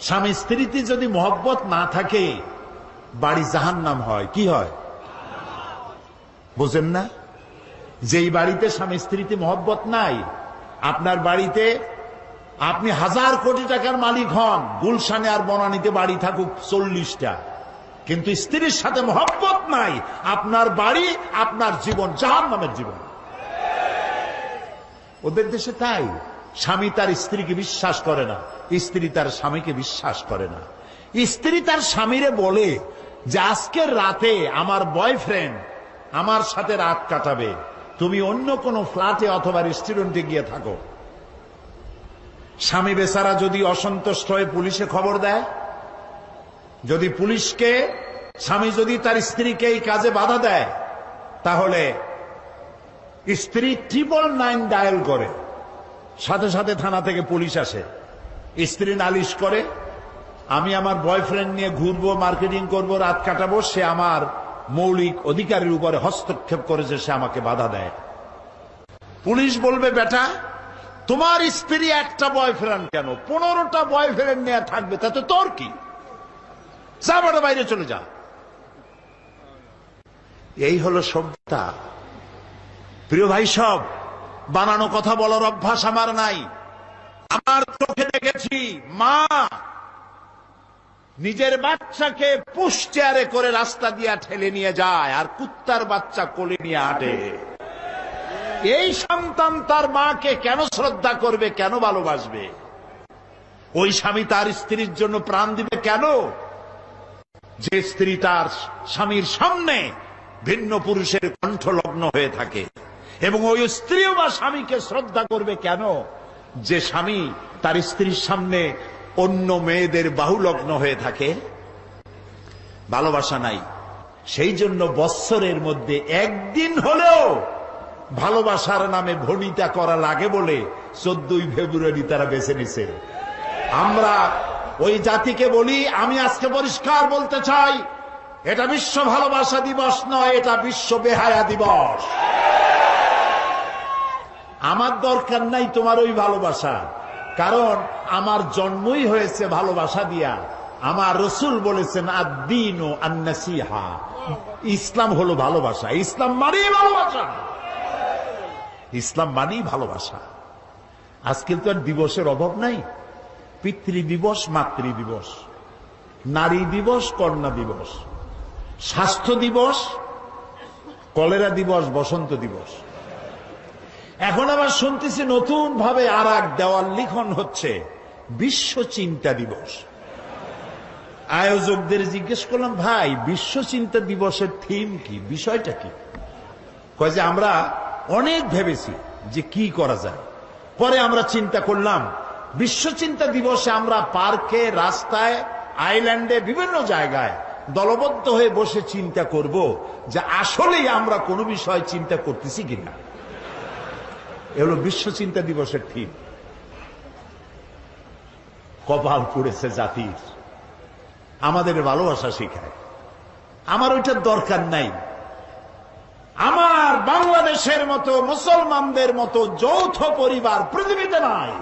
স্বামী স্ত্রীতে যদি মহব্বত না থাকে, বাড়ি জাহান নাম হয়। কি হয়? বুঝেন না? যেই বাড়িতে স্বামী স্ত্রীতে মহব্বত নাই, আপনার বাড়িতে আপনি হাজার কোটি টাকার মালিক হন, গুলশানে আর বনানীতে বাড়ি থাকুক চল্লিশটা। কিন্তু স্ত্রীর সাথে মহব্বত নাই, আপনার বাড়ি, আপনার জীবন জাহান নামের জীবন। ওদের দেশে তাই। স্বামী তার স্ত্রীকে বিশ্বাস করে না, স্ত্রী তার স্বামীকে বিশ্বাস করে না। স্ত্রী তার স্বামীরে বলে যে আজকের রাতে আমার বয়ফ্রেন্ড আমার সাথে রাত কাটাবে। তুমি অন্য কোনো ফ্ল্যাটে অথবা রেস্টুরেন্টে গিয়ে থাকো। স্বামী বেচারা যদি অসন্তুষ্ট হয়ে পুলিশে খবর দেয়, যদি পুলিশকে, স্বামী যদি তার স্ত্রীকে এই কাজে বাধা দেয়, তাহলে স্ত্রী ট্রিপল নাইন ডায়াল করে। সাথে সাথে থানা থেকে পুলিশ আসে। স্ত্রী নালিশ করে, আমি আমার বয়ফ্রেন্ড নিয়ে ঘুরবো মার্কেটিং করব, রাত কাটাবো, সে আমার মৌলিক অধিকারের উপরে হস্তক্ষেপ করেছে, সে আমাকে বাধা দেয়। পুলিশ বলবে, বেটা, তোমার স্ত্রী একটা বয়ফ্রেন্ড কেন? পনেরোটা বয়ফ্রেন্ড নিয়ে থাকবে, তাতে তোর কি? যা বড় বাইরে চলে যা। এই হলো সভ্যতা। প্রিয় ভাই সব বানানো কথা বলার অভ্যাস আমার নাই। আমার চোখে দেখেছি মা নিজের বাচ্চাকে চেয়ারে করে রাস্তা দিয়া ঠেলে নিয়ে যায় আর কুত্তার বাচ্চা কোলে নিয়ে হাঁটে। এই সন্তান তার মাকে কেন শ্রদ্ধা করবে, কেন ভালোবাসবে? ওই স্বামী তার স্ত্রীর জন্য প্রাণ দিবে কেন? যে স্ত্রী তার স্বামীর সামনে ভিন্ন পুরুষের কণ্ঠ লগ্ন হয়ে থাকে। এবং ওই স্ত্রীও বা স্বামীকে শ্রদ্ধা করবে কেন? যে স্বামী তার স্ত্রীর সামনে অন্য মেয়েদের বাহুলগ্ন হয়ে থাকে, ভালোবাসা নাই। সেই জন্য বৎসরের মধ্যে একদিন হলেও ভালোবাসার নামে ভনিতা করা লাগে বলে চোদ্দই ফেব্রুয়ারি তারা বেছে নিছে। আমরা ওই জাতিকে বলি, আমি আজকে পরিষ্কার বলতে চাই, এটা বিশ্ব ভালোবাসা দিবস নয়, এটা বিশ্ব বেহায়া দিবস। আমার দরকার নাই তোমার ওই ভালোবাসা। কারণ আমার জন্মই হয়েছে ভালোবাসা দিয়া। আমার রসুল বলেছেন আদিন ও আন্নাসিহা। ইসলাম হলো ভালোবাসা। ইসলাম মানেই ভালোবাসা। ইসলাম মানেই ভালোবাসা। আজকে তো আর দিবসের অভাব নাই। পিতৃ দিবস, মাতৃ দিবস। নারী দিবস, কন্যা দিবস। স্বাস্থ্য দিবস, কলেরা দিবস, বসন্ত দিবস। এখন আবার শুনতেছি নতুন ভাবে আর এক দেওয়াল লিখন হচ্ছে, বিশ্ব চিন্তা দিবস। আয়োজকদের জিজ্ঞেস করলাম, ভাই, বিশ্ব চিন্তা দিবসের থিম কি? বিষয়টা কি? যে, আমরা অনেক ভেবেছি যে কি করা যায়। পরে আমরা চিন্তা করলাম, বিশ্ব চিন্তা দিবসে আমরা পার্কে, রাস্তায়, আইল্যান্ডে, বিভিন্ন জায়গায় দলবদ্ধ হয়ে বসে চিন্তা করব যে আসলেই আমরা কোনো বিষয় চিন্তা করতেছি কিনা? এগুলো বিশ্ব চিন্তা দিবসের থিম কপাল পুড়েছে জাতির। আমাদের ভালোবাসা শিখায়। আমার ওইটার দরকার নাই। আমার বাংলাদেশের মতো, মুসলমানদের মতো যৌথ পরিবার পৃথিবীতে নাই।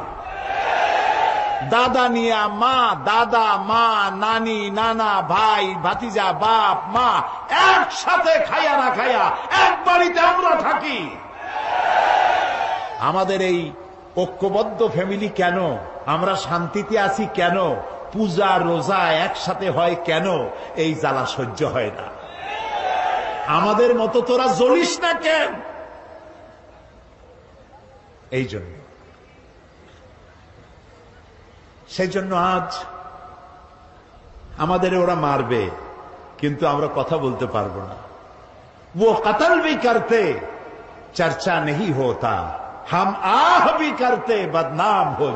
দাদা নিয়া, মা, দাদা, মা, নানি, নানা, ভাই, ভাতিজা, বাপ, মা, একসাথে খাইয়া না খাইয়া এক বাড়িতে আমরা থাকি। আমাদের এই ঐক্যবদ্ধ ফ্যামিলি কেন? আমরা শান্তিতে আছি কেন? পূজা, রোজা একসাথে হয় কেন? এই জ্বালা সহ্য হয় না। আমাদের মতো তোরা জ্বলিস না কেন? এই জন্য। সেই জন্য আজ আমাদের ওরা মারবে, কিন্তু আমরা কথা বলতে পারব না। ও কাতাল বি চর্চা নেই হতা। হাম আহ ভি করতে বদনাম হয়ে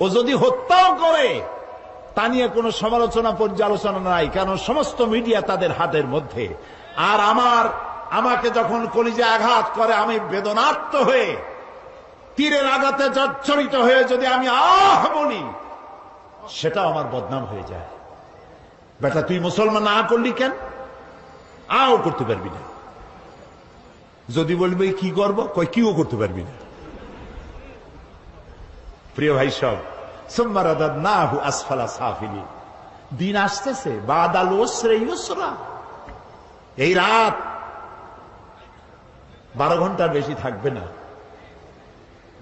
ও যদি হত্যাও করে, তা নিয়ে কোনো সমালোচনা, পর্যালোচনা নাই, কেন সমস্ত মিডিয়া তাদের হাতের মধ্যে। আর আমার, আমাকে যখন কলিজে আঘাত করে, আমি বেদনাত্ম হয়ে, তীরের আঘাতে জর্জরিত হয়ে যদি আমি আহ বলি, সেটাও আমার বদনাম হয়ে যায়। বেটা, তুই মুসলমান না করলি কেন? আও করতে পারবি না। যদি বলবে কি করব? কই কিও করতে পারবি না। প্রিয় ভাই সব, সুম্মা রাদাদনাহু আসফালা সাফিলিন দিন আসতেছে, বাদাল ওসরে এই রাত বারো ঘণ্টার বেশি থাকবে না।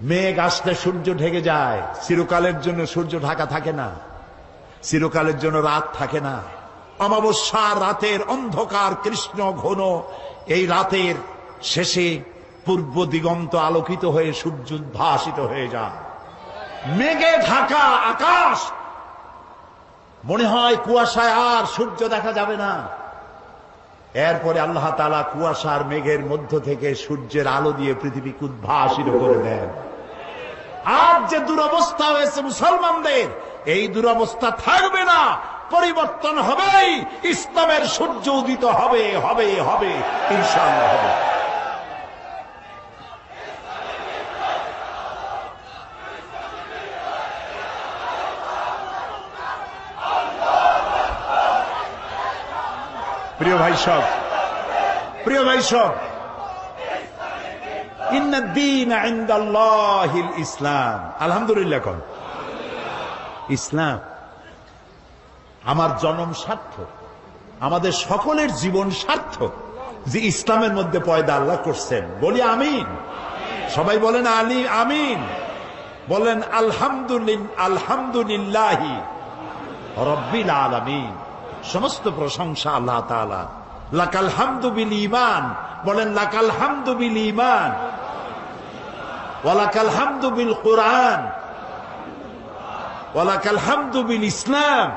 মেঘ আসলে সূর্য ঢেকে যায়, চিরকালের জন্য সূর্য ঢাকা থাকে না, চিরকালের জন্য রাত থাকে না। অমাবস্যা রাতের অন্ধকার, কৃষ্ণ ঘন, এই রাতের শেষে পূর্ব দিগন্ত আলোকিত হয়ে সূর্য উদ্ভাসিত হয়ে যায়। মেঘে ঢাকা আকাশ। মনে হয় কুয়াশায় আর সূর্য দেখা যাবে না। এরপরে আল্লাহ তালা কুয়াশার মেঘের মধ্য থেকে সূর্যের আলো দিয়ে পৃথিবীকে উদ্ভাসিত করে দেন। আজ যে দুরবস্থা হয়েছে মুসলমানদের, এই দুরবস্থা থাকবে না, পরিবর্তন হবেই, ইসলামের সূর্য উদিত হবে হবে হবে, ইনশাআল্লাহ, হবে। প্রিয় ভাই সব। প্রিয় ভাই সব। ইসলাম। আলহামদুলিল্লাহ কন। ইসলাম আমার জনম স্বার্থ। আমাদের সকলের জীবন স্বার্থ যে ইসলামের মধ্যে পয়দা আল্লাহ করছেন। বলি আমিন। সবাই বলেন আলী, আমিন। বলেন আলহামদুলিল্লাহ আলহামদুলিল্লাহি রব্বিল আলামিন। সমস্ত প্রশংসা আল্লাহ তাআলা। লাকাল হামদু বিল ইমান বলেন, লাকাল হামদু বিল ইমান ওয়ালাকাল হামদু বিল কোরআন। ওয়ালাকাল হামদু বিল ইসলাম।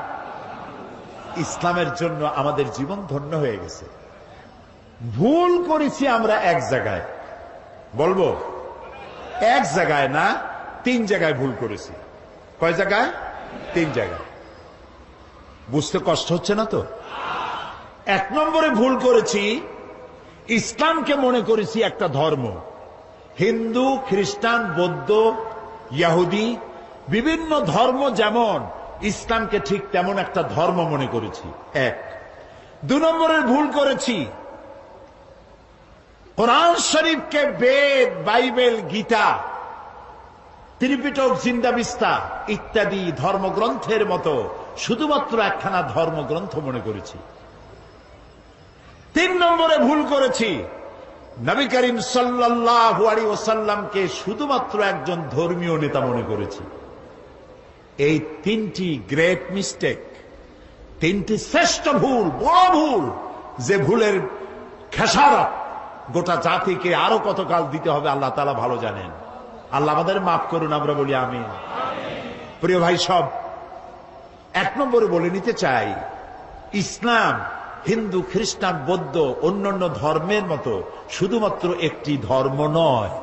ইসলামের জন্য আমাদের জীবন ধন্য হয়ে গেছে। ভুল করেছি আমরা এক জায়গায়। বলব, এক জায়গায় না, তিন জায়গায় ভুল করেছি। কয় জায়গায়? তিন জায়গায়। বুঝতে কষ্ট হচ্ছে না তো? এক নম্বরে ভুল করেছি, ইসলামকে মনে করেছি একটা ধর্ম। হিন্দু, খ্রিস্টান, বৌদ্ধ, ইয়াহুদি, বিভিন্ন ধর্ম যেমন, ইসলামকে ঠিক তেমন একটা ধর্ম মনে করেছি। এক। দু নম্বরের ভুল করেছি, কোরআন শরীফকে বেদ, বাইবেল, গীতা, ত্রিপিটক, জিন্দাবিস্তা ইত্যাদি ধর্মগ্রন্থের মতো শুধুমাত্র একখানা ধর্মগ্রন্থ মনে করেছি। তিন নম্বরে ভুল করেছি। নবী করিম সাল্লাহ আলী ওসাল্লামকে শুধুমাত্র একজন ধর্মীয় নেতা মনে করেছি। এই তিনটি গ্রেট মিস্টেক, তিনটি শ্রেষ্ঠ ভুল, বড় ভুল, যে ভুলের খেসারত গোটা জাতিকে আরও কতকাল দিতে হবে আল্লাহ তালা ভালো জানেন। আল্লাহ আমাদের মাফ করুন, আমরা বলি আমি প্রিয় ভাই সব এক নম্বরে বলে নিতে চাই, ইসলাম, হিন্দু, খ্রিস্টান, বৌদ্ধ, অন্যান্য ধর্মের মতো শুধুমাত্র একটি ধর্ম নয়।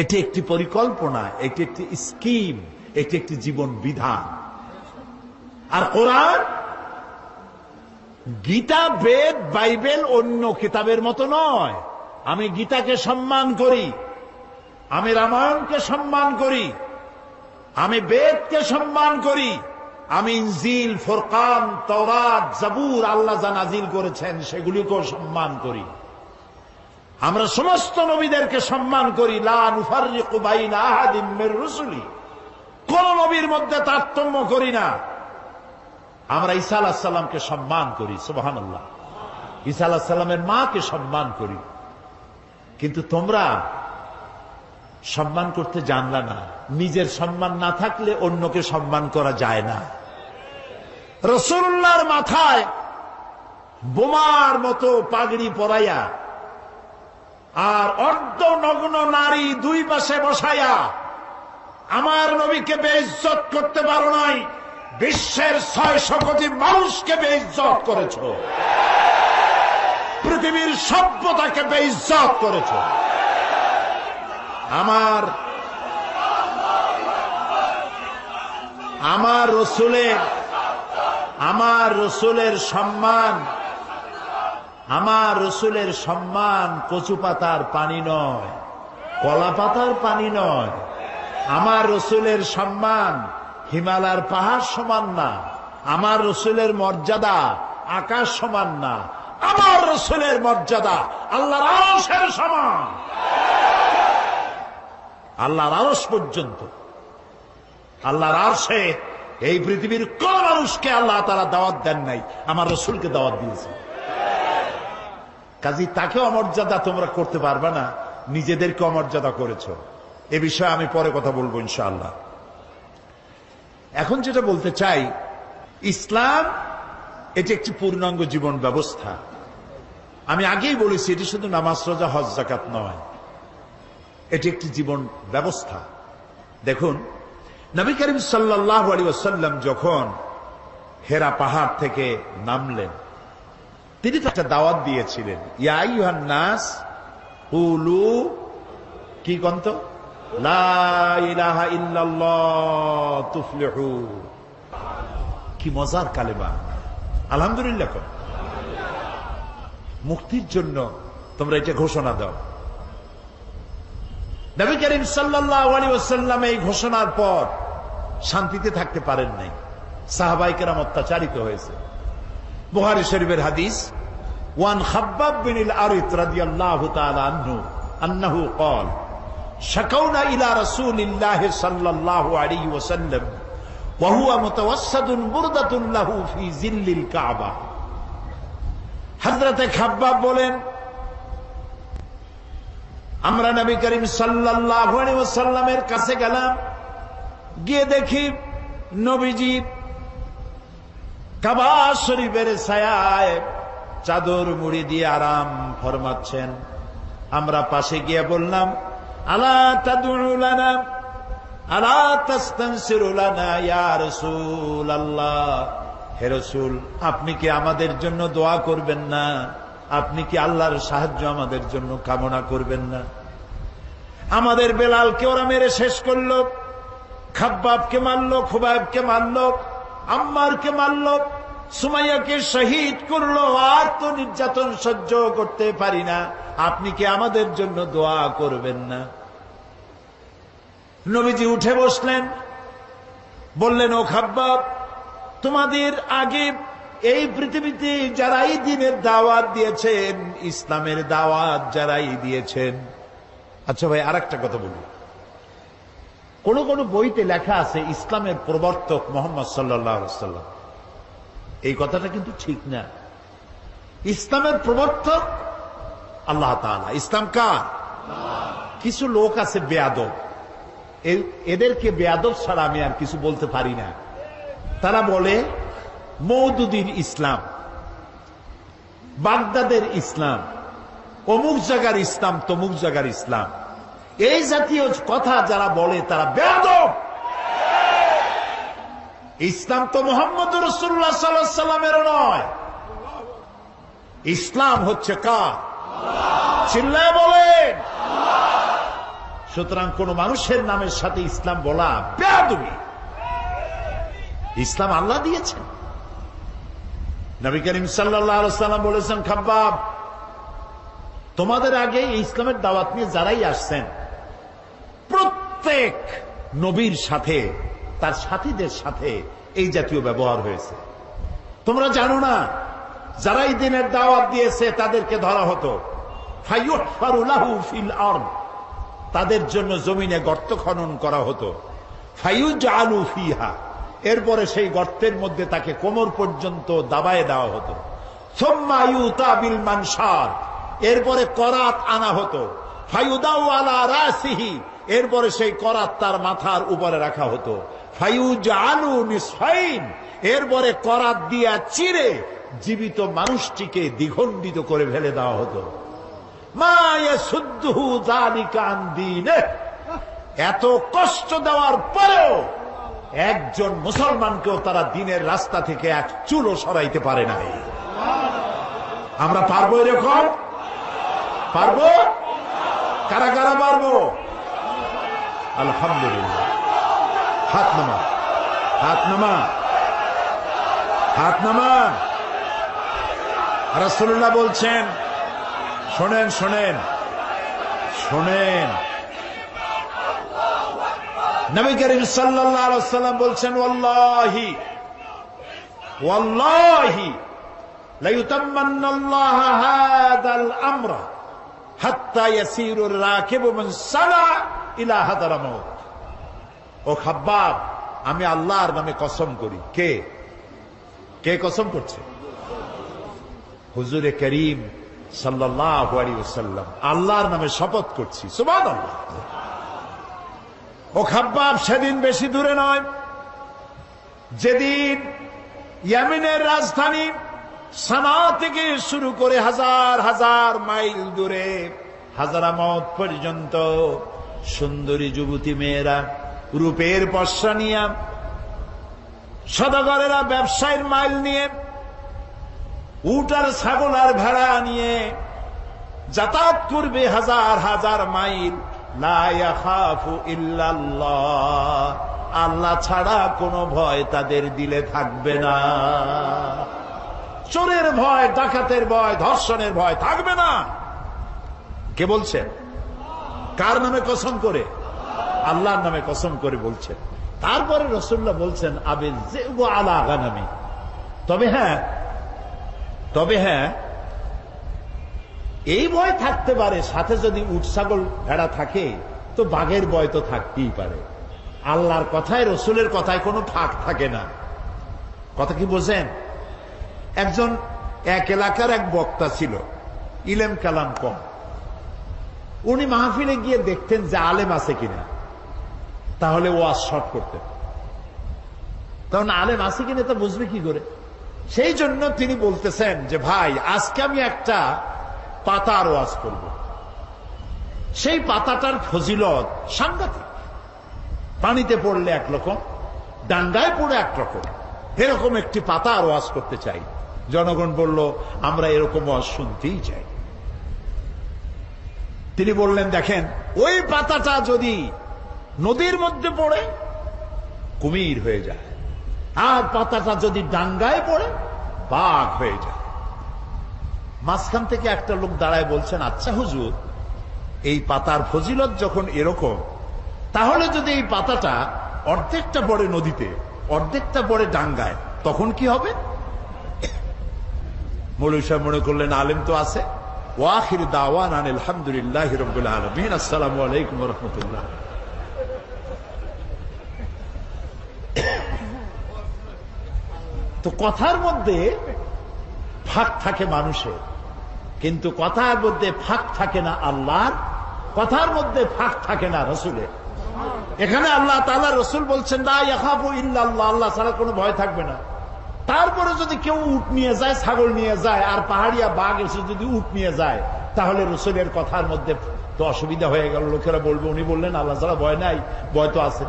এটি একটি পরিকল্পনা, এটি একটি স্কিম, এটি একটি জীবন বিধান। আর কোরআন, গীতা, বেদ, বাইবেল অন্য কিতাবের মতো নয়। আমি গীতাকে সম্মান করি, আমি রামায়ণকে সম্মান করি, আমি বেদকে সম্মান করি আমি ইনজিল, ফোরকান, তওরাত, জাবুর আল্লাহ যা নাজিল করেছেন সেগুলিকেও সম্মান করি। আমরা সমস্ত নবীদেরকে সম্মান করি। কোন নবীর মধ্যে তারতম্য করি না। আমরা ঈসা আলাহ সাল্লামকে সম্মান করি আলাহ সাল্লামের মাকে সম্মান করি। কিন্তু তোমরা সম্মান করতে জানলা না। নিজের সম্মান না থাকলে অন্যকে সম্মান করা যায় না। রসুল্লাহর মাথায় বোমার মতো পাগড়ি পরাইয়া আর অর্ধ নগ্ন নারী দুই পাশে বসাইয়া আমার নবীকে বেইজ্জত করতে পারো নাই, বিশ্বের ছয়শো কোটি মানুষকে বেইজ্জত করেছ। পৃথিবীর সভ্যতাকে বেইজ্জত করেছ। আমার আমার রসুলের আমার রসুলের সম্মান, আমার রসুলের সম্মান কচু পাতার পানি নয়, কলা পাতার পানি নয়। আমার রসুলের সম্মান হিমালয়ের পাহাড় সমান না, আমার রসুলের মর্যাদা আকাশ সমান না, আমার রসুলের মর্যাদা আল্লাহর আরসের সমান। আল্লাহর আরস পর্যন্ত, আল্লাহর আরশে এই পৃথিবীর কোন মানুষকে আল্লাহ তারা দাওয়াত দেন নাই, আমার রসুলকে দাওয়াত দিয়েছে। কাজী তাকে অমর্যাদা তোমরা করতে পারবে না, নিজেদেরকে অমর্যাদা করেছ। এ বিষয়ে আমি পরে কথা বলব ইনশাআল্লাহ। এখন যেটা বলতে চাই, ইসলাম এটি একটি পূর্ণাঙ্গ জীবন ব্যবস্থা। আমি আগেই বলেছি, এটি শুধু নামাজ, রোজা, হজ জাকাত নয়। এটি একটি জীবন ব্যবস্থা। দেখুন নবী করিম সাল্লাহ আলী ওসাল্লাম যখন হেরা পাহাড় থেকে নামলেন, তিনি তো একটা দাওয়াত দিয়েছিলেন ইয়াইহান নাস উলু কি কন্ত? কি মজার কালেমা। আলহামদুলিল্লাহ কর। মুক্তির জন্য তোমরা এটা ঘোষণা দাও। নবী করিম সাল্লাহ আলী ওসাল্লাম এই ঘোষণার পর শান্তিতে থাকতে পারেন নাই। সাহাবাইকেরাম অত্যাচারিত হয়েছে। বুহারি শরীফের হাদিস, ওয়ান হাব্বাব বিনিল আরিত রাদিয়াল্লাহু তাআলা আনহু শাকাউনা ইলা রাসূলিল্লাহ সাল্লাল্লাহু আলাইহি ওয়াসাল্লাম, ওয়া হুয়া মুতাওয়াসসাদুন লাহু ফি জিল্লিল কাবা। হযরতে খাব্বাব বলেন, আমরা নবী করিম সাল্লাল্লাহু আলাইহি ওয়াসাল্লামের কাছে গেলাম গিয়ে দেখি নবীজি কাবা শরীফের ছায়ায় চাদর মুড়ি দিয়ে আরাম ফরমাচ্ছেন। আমরা পাশে গিয়ে বললাম, আলা আলা ইয়া রাসূলুল্লাহ? হে রাসূল, আপনি কি আমাদের জন্য দোয়া করবেন না? আপনি কি আল্লাহর সাহায্য আমাদের জন্য কামনা করবেন না? আমাদের বেলালকে ওরা মেরে শেষ করল। খাব্বাবকে মারলো খুবাইবকে মারলো আম্মারকে মারলো সুমাইয়াকে শহীদ করল, আর তো নির্যাতন সহ্য করতে পারি না। আপনি কি আমাদের জন্য দোয়া করবেন না? নবীজি উঠে বসলেন, বললেন, ও খাব্বাব, তোমাদের আগে এই পৃথিবীতে যারাই দিনের দাওয়াত দিয়েছেন, ইসলামের দাওয়াত যারাই দিয়েছেন। আচ্ছা ভাই আর কথা বলি। কোন কোন বইতে লেখা আছে, ইসলামের প্রবর্তক মোহাম্মদ সাল্লাম এই কথাটা কিন্তু ঠিক না। ইসলামের প্রবর্তক আল্লাহ তাআলা। ইসলাম কার? কিছু লোক আছে বেয়াদব। এদেরকে বেয়াদব ছাড়া আমি আর কিছু বলতে পারি না। তারা বলে মৌদুদিন ইসলাম, বাগদাদের ইসলাম, অমুক জায়গার ইসলাম, তমুক জায়গার ইসলাম। এই জাতীয় কথা যারা বলে, তারা বেয়াদব। ইসলাম তো মোহাম্মদ রসুল্লাহ সাল্লামেরও নয়। ইসলাম হচ্ছে কার? চিল্লায় বলেন। সুতরাং কোন মানুষের নামের সাথে ইসলাম বলা বেয়াদবি। ইসলাম আল্লাহ দিয়েছেন। নবী করিম সাল্লাম বলেছেন, খাব্বাব, তোমাদের আগে ইসলামের দাওয়াত নিয়ে যারাই আসছেন প্রত্যেক নবীর সাথে, তার সাথীদের সাথে এই জাতীয় ব্যবহার হয়েছে। তোমরা জানো না, যারা দিনের দাওয়াত দিয়েছে তাদেরকে ধরা হতো। ফিল। তাদের জন্য জমিনে গর্ত খনন করা হতো। আলু ফিহা, এরপরে সেই গর্তের মধ্যে তাকে কোমর পর্যন্ত দাবায় দেওয়া হতো। সোম্মা ইউতা বিল মানসার, এরপরে করাত আনা হতো। এরপরে সেই করাত তার মাথার উপরে রাখা হতো। এরপরে করাত দিয়া চিরে জীবিত মানুষটিকে দ্বিখণ্ডিত করে ফেলে দেওয়া হতো। এত কষ্ট দেওয়ার পরেও একজন মুসলমানকেও তারা দিনের রাস্তা থেকে এক চুলো সরাইতে পারে নাই। আমরা পারব এরকম? পারব? কারা কারা পারব আলহামদুলিল্লাহ। হাত নামা। হাত নামা। হাত নামা। রাসূলুল্লাহ বলছেন, শোনেন শোনেন শোনেন। নবী করিম ওয়াসাল্লাম বলছেন, ওয়াল্লাহি ওয়াল্লাহি, লা ইউতাম্মান্না আল্লাহ হাদাল আমরা। আমি আল্লাহর নামে কসম করি। কে? কে কসম করছে? হুজুরে করিম সাল্লাম আল্লাহর নামে শপথ করছি। সুবাদ আল্লাহ ও খাব্বাব, সেদিন বেশি দূরে নয়। যেদিন ইয়ামিনের রাজধানী সানা থেকে শুরু করে হাজার হাজার মাইল দূরে হাজারামত পর্যন্ত সুন্দরী যুবতী মেয়েরা, রূপের পশ্চা নিয়ে, সদাগরেরা ব্যবসায়ের মাইল নিয়ে উট আর ছাগল আর ভেড়া নিয়ে যাতায়াত করবে হাজার হাজার মাইল। আল্লাহ ছাড়া কোনো ভয় তাদের দিলে থাকবে না। চোরের ভয়, ডাকাতের ভয়, ধর্ষণের ভয় থাকবে না। কে বলছেন কার নামে কসম করে? আল্লাহর নামে কসম করে বলছেন তারপরে রসুল্লাহ বলছেন, আবে আলা আগানামি তবে হ্যাঁ তবে হ্যাঁ এই ভয় থাকতে পারে, সাথে যদি উট ছাগল ভেড়া থাকে, তো বাঘের ভয় তো থাকতেই পারে। আল্লাহর কথায়, রসুলের কথায় কোনো ফাঁক থাকে না। কথা কি বোঝেন? একজন, এক এলাকার এক বক্তা ছিল, ইলেম কালাম কম। উনি মাহফিলে গিয়ে দেখতেন যে আলেম আছে কিনা। তাহলে ওয়াজ শর্ট করতেন। তখন আলেম আছে কিনা তা বুঝবে কি করে? সেই জন্য তিনি বলতেছেন যে, ভাই, আজকে আমি একটা পাতা পাতার ওয়াজ করব। সেই পাতাটার ফজিলত সাংঘাতিক। পানিতে পড়লে একরকম ডাঙ্গায় পড়ে একরকম এরকম একটি পাতার ওয়াজ করতে চাই। জনগণ বলল, আমরা এরকম ওয়াজ শুনতেই চাই। তিনি বললেন, দেখেন, ওই পাতাটা যদি নদীর মধ্যে পড়ে, কুমির হয়ে যায়। আর পাতাটা যদি ডাঙ্গায় পড়ে, বাঘ হয়ে যায়। মাঝখান থেকে একটা লোক দাঁড়ায় বলছেন আচ্ছা হুজুর, এই পাতার ফজিলত যখন এরকম, তাহলে যদি এই পাতাটা অর্ধেকটা পড়ে নদীতে, অর্ধেকটা পড়ে ডাঙ্গায়, তখন কি হবে? মৌলী সাহেব মনে করলেন, আলেম তো আছে। ওয়াখির দাওয়ান আলহামদুলিল্লাহ রবিল আলমিন। আসসালামু আলাইকুম রহমতুল্লাহ। তো কথার মধ্যে ফাঁক থাকে মানুষের, কিন্তু কথার মধ্যে ফাঁক থাকে না আল্লাহর, কথার মধ্যে ফাঁক থাকে না রসুলের। এখানে আল্লাহ তালা রসুল বলছেন না ইয়াখাবু ইল্লাল্লাহ আল্লাহ ছাড়া কোনো ভয় থাকবে না। তারপরে যদি কেউ উট নিয়ে যায়, ছাগল নিয়ে যায়, আর পাহাড়িয়া বাঘ এসে যদি উট নিয়ে যায়, তাহলে রসুলের কথার মধ্যে তো অসুবিধা হয়ে গেল। লোকেরা বলবে, উনি বললেন, আল্লাহ ছাড়া ভয় নাই, ভয় তো আছে।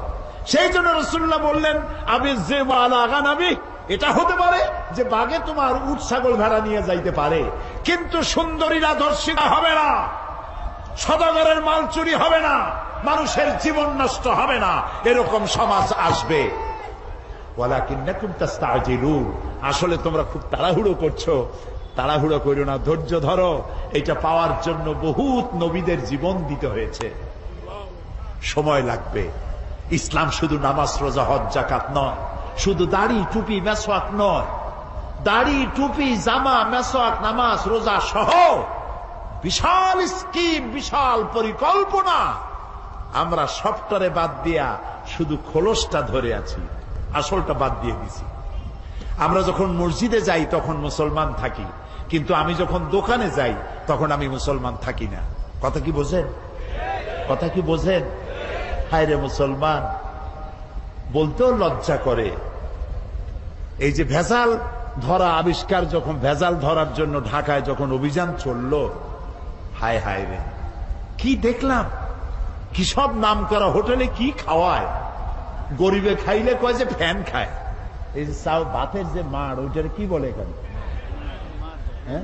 সেই জন্য রসুল্লাহ বললেন আমি যে আগান আমি এটা হতে পারে যে বাঘে তোমার উট, ছাগল ভেড়া নিয়ে যাইতে পারে, কিন্তু সুন্দরীরা ধর্ষিতা হবে না। সদাগরের মাল চুরি হবে না, মানুষের জীবন নষ্ট হবে না, এরকম সমাজ আসবে। আসলে তোমরা খুব তাড়াহুড়ো করছ। তাড়াহুড়ো করো না, ধৈর্য ধরো। এটা পাওয়ার জন্য বহুত নবীদের জীবন দিতে হয়েছে। সময় লাগবে। ইসলাম শুধু নামাজ, রোজা, হজ জাকাত নয়। শুধু দাড়ি, টুপি মেসোয়াক নয়। দাড়ি, টুপি, জামা মেসোয়াক নামাজ, রোজা সহ বিশাল স্কিম, বিশাল পরিকল্পনা। আমরা সবটারে বাদ দিয়া শুধু খোলসটা ধরে আছি। আসলটা বাদ দিয়ে দিছি। আমরা যখন মসজিদে যাই, তখন মুসলমান থাকি। কিন্তু আমি যখন দোকানে যাই, তখন আমি মুসলমান থাকি না। কথা কি বোঝেন? কথা কি বোঝেন? হায় রে মুসলমান। বলতেও লজ্জা করে। এই যে ভেজাল ধরা, আবিষ্কার যখন ভেজাল ধরার জন্য ঢাকায় যখন অভিযান চলল, হায় হায় রে। কি দেখলাম? কি সব নাম করা হোটেলে কি খাওয়ায়? গরিবে খাইলে কয় যে ফ্যান খায়। এই যে বাতের যে মাড় ওইটার কি বলে এখানে? হ্যাঁ?